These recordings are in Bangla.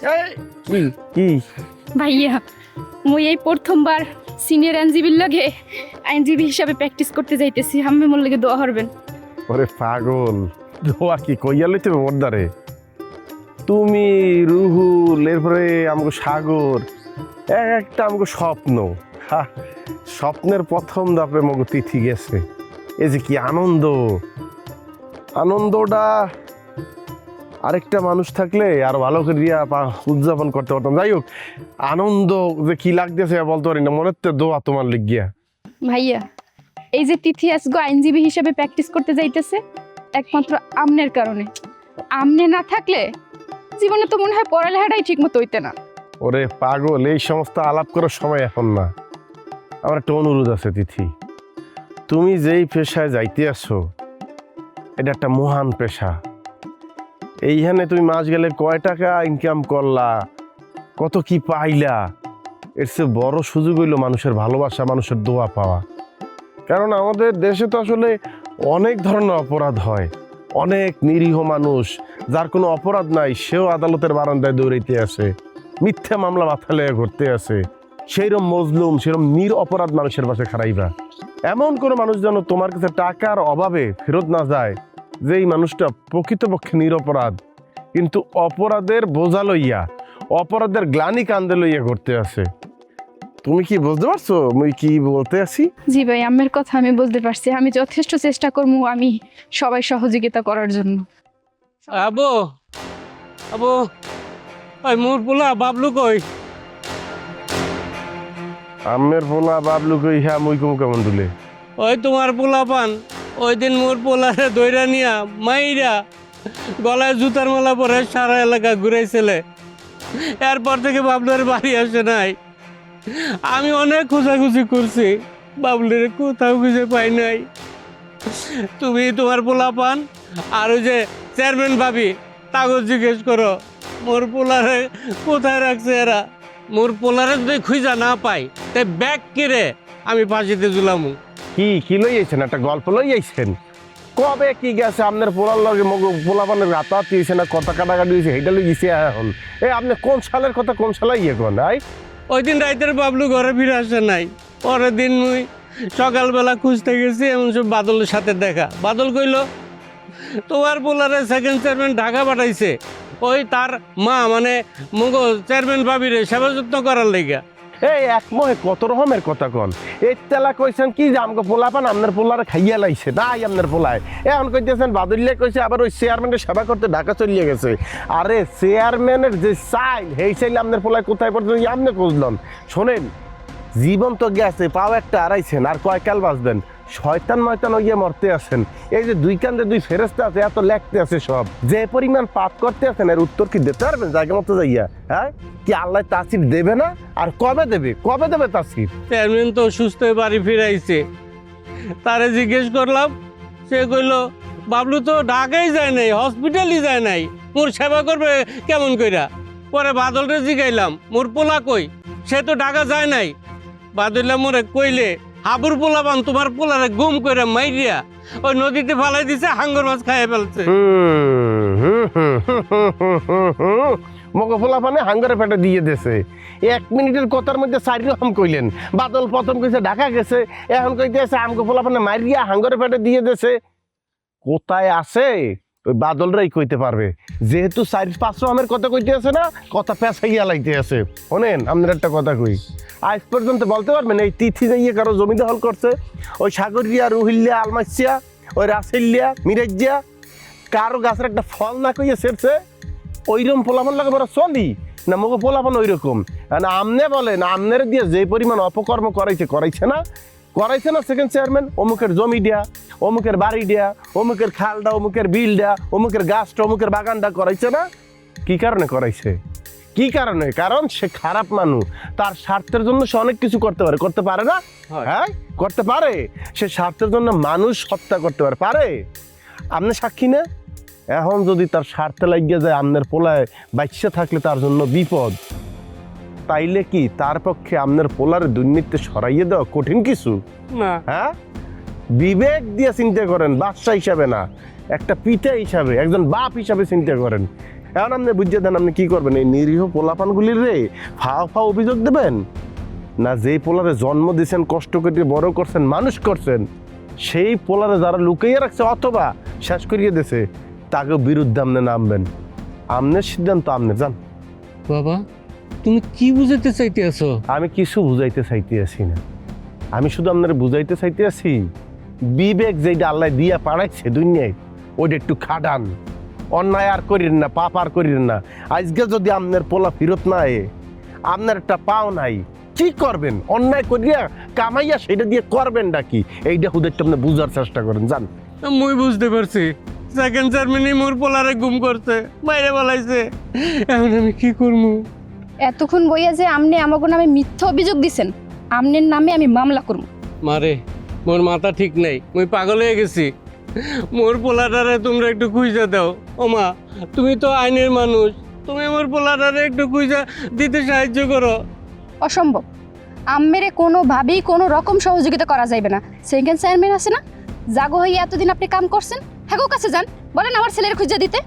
কি? কি? ভাইয়া মুই এই প্রথমবার সিনিয়র আইনজীবীর লগে আইনজীবী হিসাবে প্র্যাকটিস করতে যাইতেছি। আমি মোর লগে দোয়া হরবেন ওরে পাগল দোয়া কি কইয়া লইতে হবে মোরদারে তুমি রুহুল এরপরে আমাকে সাগর এক একটা আমাকে স্বপ্ন। হা স্বপ্নের প্রথম ধাপে মগো তিথি গেছে। এই যে কি আনন্দ। আনন্দটা আরেকটা মানুষ থাকলে আর ভালো করে দিয়া উদযাপন করতে পারতাম। যাই হোক আনন্দ যে কি লাগতেছে বলতে পারি না মনে হচ্ছে দোয়া তোমার লিগিয়া ভাইয়া এই যে তিথি আজগো আইনজীবী হিসাবে প্র্যাকটিস করতে যাইতেছে একমাত্র আমনের কারণে। আমনে না থাকলে জীবনে তো মনে হয় পড়ালেখাটাই ঠিক মতো হইতে না। ওরে পাগল এই সমস্ত আলাপ করার সময় এখন না। আমার একটা অনুরোধ আছে তিথি তুমি যেই পেশায় যাইতে আসো এটা একটা মহান পেশা। এইখানে তুমি মাস গেলে কয় টাকা ইনকাম করলা? কত কি পাইলা? এর চেয়ে বড় সুযোগ হইল মানুষের ভালোবাসা, মানুষের দোয়া পাওয়া। কারণ আমাদের দেশে তো আসলে অনেক ধরনের অপরাধ হয়। অনেক নিরীহ মানুষ, যার কোনো অপরাধ নাই, সেও আদালতের বারান্দায় দৌড়াইতে আসে। মিথ্যা মামলা মাথা লেগে ঘুরতে আছে সেইরকম মজলুম সেরকম নির অপরাধ মানুষের পাশে খারাইবা এমন কোনো মানুষ যেন তোমার কাছে টাকার অভাবে ফেরত না যায় যে এই মানুষটা প্রকৃতপক্ষে নিরপরাধ কিন্তু অপরাধের বোঝা লইয়া অপরাধের গ্লানি কান্দে লইয়া করতে আছে। তুমি কি বুঝতে পারছ? মুই কি বলতে আছি? জি ভাই আমের কথা আমি বুঝতে পারছি। আমি যথেষ্ট চেষ্টা করব আমি সবাই সহযোগিতা করার জন্য। আবো! আবো! ওই মোর পোলা বাবলু কই? আমের পোলা বাবলু কই? হ্যাঁ মুই কম কেমন দুলে। ওই তোমার পোলা পান ওই দিন মোর পোলারে দইরা নিয়া মাইরা গলায় জুতার মালা পরে সারা এলাকা ঘুরাইছিলে। এরপর থেকে বাবলুর বাড়ি আসে নাই। আমি অনেক খোঁজাখুঁজি করছি, বাবলুর কোথাও খুঁজে পাই নাই। তুমি তোমার পোলা পান, আর ওই যে চেয়ারম্যান ভাবি তাগজ জিজ্ঞেস করো, মোর পোলারে কোথায় রাখছে এরা? মোর পোলারে যদি খুঁজা না পাই তাই ব্যাগ কিরে? আমি ফাঁসিতে ঝুলামু। কি কি লই একটা গল্প লই কবে কি গেছে? আপনার পোলার লগে পোলাপানের রাতাত দিয়েছে না, কথা কাটাকাটি দিয়েছে সেটা লই গেছে এখন। এই আপনি কোন সালের কথা কোন সালে ইয়ে করেন? আই? ওই দিন রাইতের বাবলু ঘরে ফিরে আসে নাই। পরের দিন মুই সকালবেলা খুঁজতে গেছি, এমন সব বাদলের সাথে দেখা। বাদল কইল, তোমার পোলারে সেকেন্ড চেয়ারম্যান ঢাকা পাঠাইছে। ওই তার মা মানে মগো চেয়ারম্যান ভাবিরে সেবা যত্ন করার লেগা। এই এক মহে কত রকমের কথা কন। এই তেলা কইছেন, কি যে আমাকে পোলা পান আপনার পোলার খাইয়া লাইছে? নাই আপনার পোলায়। এখন কইতেছেন, বাদুল্লে কইছে, আবার ওই চেয়ারম্যানের সেবা করতে ঢাকা চলিয়ে গেছে। আরে চেয়ারম্যানের যে চাইল, সেই চাইল আপনার পোলায় কোথায় পর্যন্ত আপনি খুঁজলেন শোনেন, জীবন তো গেছে, পাও একটা আড়াইছেন আর কয় কাল বাঁচবেন? শয়তান ময়তান গিয়ে মরতে আছেন। এই যে দুই কান্দে দুই ফেরস্তা আছে, এত লেখতে আছে সব। যে পরিমাণ পাপ করতে আছেন, এর উত্তর কি দিতে পারবেন জায়গা মতো যাইয়া? হ্যাঁ? কি আল্লাহ তাসির দেবে না? আর কবে দেবে? কবে দেবে তাসির? চেয়ারম্যান তো সুস্থ হয়ে বাড়ি ফিরাইছে। তারে জিজ্ঞেস করলাম, সে কইল, বাবলু তো ঢাকাই যায় নাই, হসপিটালই যায় নাই, মোর সেবা করবে কেমন কইরা? পরে বাদলরে জিগাইলাম, মোর পোলা কই? সে তো ঢাকা যায় নাই। বাদল্লা মোরে কইলে হাবুর পোলা পান তোমার পোলারে গুম কইরা মাইরিয়া ওই নদীতে ফালাই দিছে, হাঙ্গর মাছ খাইয়ে ফেলছে। মগো ফোলা পানে হাঙ্গারে পেটে দিয়ে দেছে এক মিনিটের কথার মধ্যে চারি রকম কইলেন। বাদল প্রথম কইছে, ঢাকা গেছে। এখন কইতেছে, আমগো ফোলা পানে মারিয়া হাঙ্গারে পেটে দিয়ে দেছে কোথায় আছে? বাদলরাই কইতে পারবে। যেহেতু চারি পাঁচশো আমের কথা কইতে আছে না, কথা পেঁচাইয়া লাইতে আছে। শোনেন, আপনার একটা কথা কই। আজ পর্যন্ত বলতে পারবেন, এই তিথি যাইয়ে কারও জমি দখল করছে, ওই সাগরিয়া রুহিল্লিয়া আলমাসিয়া ওই রাসেলিয়া মিরাজিয়া কারও গাছের একটা ফল না কইয়া সেরছে, ওইরকম পোলাপন লাগে বড় চলি। না মগো পোলাপন ওই রকম আমনে বলেন, আমনের দিয়ে যে পরিমাণ অপকর্ম করাইছে করাইছে না করাইছে না সেকেন্ড চেয়ারম্যান অমুকের জমি দেয়া অমুকের বাড়ি দেয়া অমুকের খালটা অমুকের বিল দেয়া অমুকের গাছটা অমুকের বাগানটা করাইছে না? কি কারণে করাইছে কি কারণে? কারণ সে খারাপ মানুষ। তার স্বার্থের জন্য সে অনেক কিছু করতে পারে। করতে পারে না? হ্যাঁ। করতে পারে। সে স্বার্থের জন্য মানুষ হত্যা করতে পারে। পারে? আপনি সাক্ষী না? এখন যদি তার স্বার্থে লাগিয়ে যায় আমনের পোলায় বাইসে থাকলে তার জন্য বিপদ। তাইলে কি তার পক্ষে আপনার পোলার দুর্নীতি সরাইয়ে দেওয়া কঠিন কিছু? না। হ্যাঁ? বিবেক দিয়ে চিন্তা করেন বাদশা হিসাবে না একটা পিতা হিসাবে একজন বাপ হিসাবে চিন্তা করেন। এখন আপনি বুঝিয়ে দেন আপনি কি করবেন? এই নিরীহ পোলাপানগুলির রে ফাও ফাও অভিযোগ দেবেন? না যেই পোলারে জন্ম দিয়েছেন কষ্ট করে বড় করছেন মানুষ করছেন সেই পোলারে যারা লুকিয়ে রাখছে অথবা শেষ করিয়ে দিয়েছে তাকেও বিরুদ্ধে আপনি নামবেন। আমনের সিদ্ধান্ত আমনে যান। বাবা তুমি কি বুঝাইতে চাইতে আছো আমি কিছু বুঝাইতে চাইতে আছি না। আমি শুধু আপনার বুঝাইতে চাইতে আছি বিবেক যেটা আল্লাহ দিয়া পাড়াইছে দুনিয়ায় ওইটা একটু খাটান। অন্যায় আর করিন না পাপ আর করিন না। আজকে যদি আপনার পোলা ফিরত না এ আপনার একটা পাও নাই কি করবেন? অন্যায় করিয়া কামাইয়া সেটা দিয়ে করবেন নাকি? এইটা হুদের আপনি বুঝার চেষ্টা করেন জান মুই বুঝতে পারছি। সেকেন্ড চার জার্মানি মোর পোলারে গুম করছে বাইরে বলাইছে। এখন আমি কি করব এতক্ষণ বইয়া যে আমনে আমাকে নামে মিথ্যা অভিযোগ দিছেন আমনের নামে আমি মামলা করব। মারে মোর মাথা ঠিক নাই মুই পাগল হয়ে গেছি। মোর পোলাটারে তোমরা একটু খুঁজে দাও। ওমা তুমি তো আইনের মানুষ তুমি মোর পোলাটারে একটু খুঁজে দিতে সাহায্য করো। অসম্ভব। আম্মেরে কোনোভাবেই কোনো রকম সহযোগিতা করা যাইবে না। সেকেন্ড চেয়ারম্যান আছে না? জাগো হয়ে এতদিন আপনি কাম করছেন হ্যাঁ কাছে যান। বলেন আমার ছেলের খুঁজে দিতে।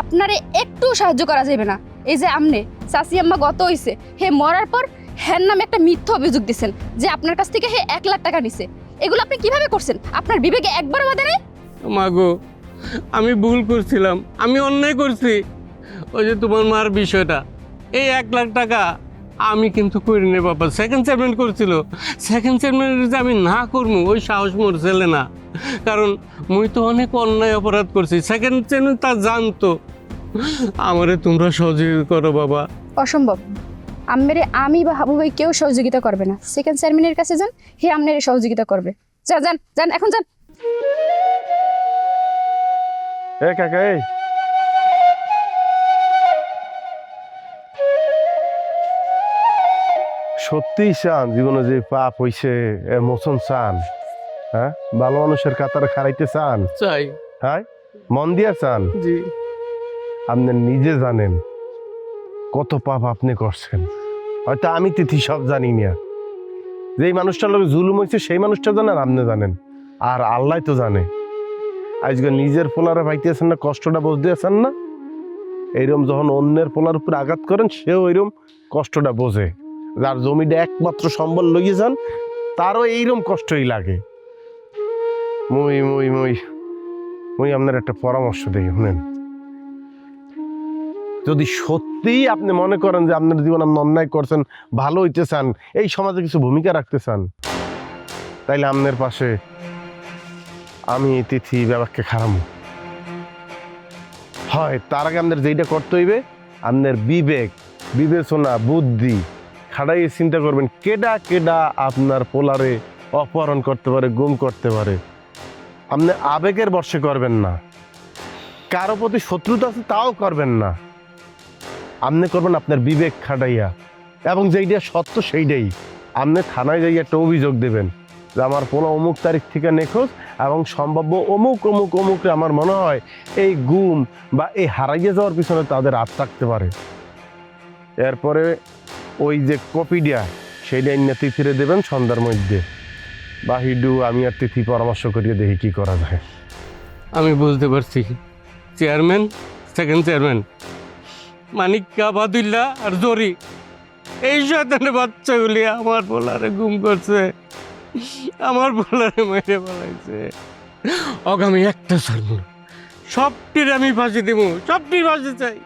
আপনারে একটু সাহায্য করা যাবে না। এই যে আমনে চাচি আম্মা গত হইছে। হে মরার পর হ্যার নামে একটা মিথ্যা অভিযোগ দিছেন যে আপনার কাছ থেকে হে এক লাখ টাকা নিছে। এগুলো আপনি কীভাবে করছেন? আপনার বিবেকে একবার বাদে নেই? মাগো, আমি ভুল করছিলাম। আমি অন্যায় করছি। ওই যে তোমার মার বিষয়টা। এই এক লাখ টাকা আমি কিন্তু করি নে বাবা। সেকেন্ড চেয়ারম্যান করছিল। সেকেন্ড চেয়ারম্যানের যে আমি না করব ওই সাহস মোর ছেলে না। কারণ মুই তো অনেক অন্যায় অপরাধ করছি। সেকেন্ড চেয়ারম্যান তা জানতো। আমারে তোমরা সহযোগিতা করো বাবা। অসম্ভব। আম্মেরে আমি বা হাবু ভাই কেউ সহযোগিতা করবে না। সেকেন্ড চেয়ারম্যানের কাছে যান হে আমনের সহযোগিতা করবে। যান যান যান এখন যান। এ কাকা এই। সত্যিই চান জীবনে যে পাপ হইছে এর মোচন চান। হ্যাঁ? ভালো মানুষের কাতারে খারাইতে চান? চাই। হ্যাঁ? মন দিয়া চান? জি। আপনি নিজে জানেন কত পাপ আপনি করছেন। হয়তো আমি তিথি সব জানি না যেই মানুষটার লোক জুলুম হয়েছে সেই মানুষটা জানেন আপনি জানেন। আর আল্লাহ তো জানে। আজকে নিজের পোলারে পাইতেছেন না, কষ্টটা বুঝতে আছেন না। এইরকম যখন অন্যের পোলার উপর আঘাত করেন, সেও এইরকম কষ্টটা বোঝে। যার জমিটা একমাত্র সম্বল লইয়ে যান, তারও এইরকম কষ্টই লাগে। মই মই মই, মুই আপনার একটা পরামর্শ দিই, শুনেন। যদি সত্যিই আপনি মনে করেন যে আপনার জীবন আপনি অন্যায় করছেন, ভালো হইতে চান, এই সমাজে কিছু ভূমিকা রাখতে চান, তাইলে আপনার পাশে আমি তিথি ব্যাপারকে খারাপ হয়, তার আগে আপনার যেইটা করতে হইবে, আপনার বিবেক, বিবেচনা, বুদ্ধি খাড়াই চিন্তা করবেন, কেডা কেডা আপনার পোলারে অপহরণ করতে পারে, গুম করতে পারে। আপনি আবেগের বর্ষে করবেন না। কারও প্রতি শত্রুতা আছে, তাও করবেন না। আপনি করবেন আপনার বিবেক খাটাইয়া। এবং যেইটা সত্য সেইটাই। আপনি থানায় যাই একটা অভিযোগ দেবেন যে আমার কোনো অমুক তারিখ থেকে নিখোঁজ এবং সম্ভাব্য অমুক অমুক অমুকরে আমার মনে হয় এই গুম বা এই হারাইয়ে যাওয়ার পিছনে তাদের হাত থাকতে পারে। এরপরে ওই যে কপিডিয়া, সেইটা ইন্না তিথিরে দেবেন সন্ধ্যার মধ্যে। বাহিডু, আমি আর তিথি পরামর্শ করিয়ে দেখি কি করা যায়। আমি বুঝতে পারছি। Chairman second chairman Manik Badulla আর জরি। এই শয়তানের বাচ্চাগুলি আমার বলারে গুম করছে। আমার বলারে মেরে বলাইছে আগামী একটা সর্ব সবটির আমি ফাঁসি দেবো। সবটির ফাঁসি চাই।